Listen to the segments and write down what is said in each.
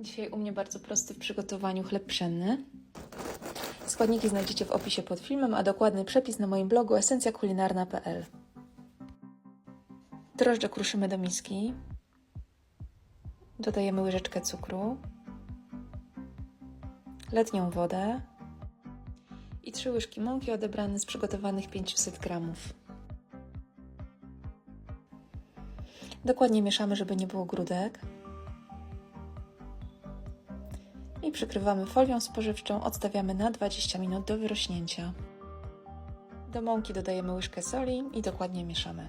Dzisiaj u mnie bardzo prosty w przygotowaniu chleb pszenny. Składniki znajdziecie w opisie pod filmem, a dokładny przepis na moim blogu esencjakulinarna.pl. Drożdże kruszymy do miski. Dodajemy łyżeczkę cukru, letnią wodę i trzy łyżki mąki odebrane z przygotowanych 500 gramów. Dokładnie mieszamy, żeby nie było grudek. I przykrywamy folią spożywczą, odstawiamy na 20 minut do wyrośnięcia. Do mąki dodajemy łyżkę soli i dokładnie mieszamy.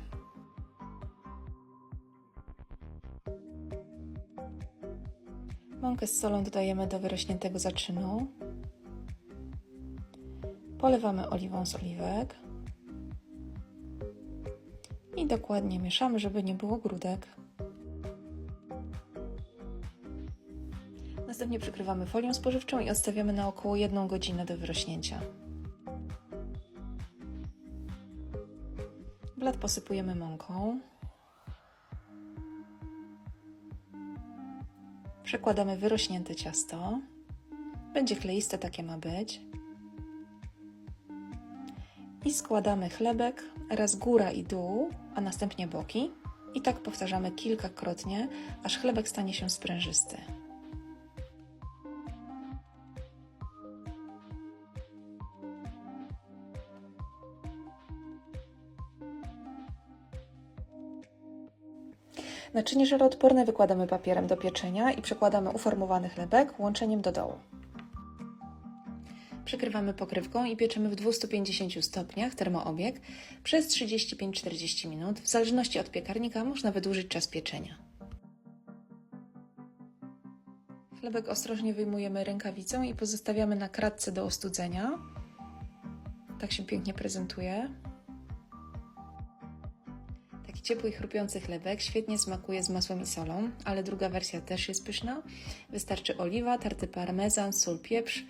Mąkę z solą dodajemy do wyrośniętego zaczynu. Polewamy oliwą z oliwek. I dokładnie mieszamy, żeby nie było grudek. Następnie przykrywamy folią spożywczą i odstawiamy na około 1 godzinę do wyrośnięcia. Blat posypujemy mąką. Przekładamy wyrośnięte ciasto. Będzie kleiste, takie ma być. I składamy chlebek raz góra i dół, a następnie boki. I tak powtarzamy kilkakrotnie, aż chlebek stanie się sprężysty. Naczynie żaroodporne wykładamy papierem do pieczenia i przekładamy uformowany chlebek łączeniem do dołu. Przykrywamy pokrywką i pieczemy w 250 stopniach termoobieg przez 35-40 minut. W zależności od piekarnika można wydłużyć czas pieczenia. Chlebek ostrożnie wyjmujemy rękawicą i pozostawiamy na kratce do ostudzenia. Tak się pięknie prezentuje. Taki ciepły i chrupiący chlebek świetnie smakuje z masłem i solą, ale druga wersja też jest pyszna. Wystarczy oliwa, tarty parmezan, sól, pieprz.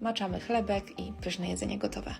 Maczamy chlebek i pyszne jedzenie gotowe.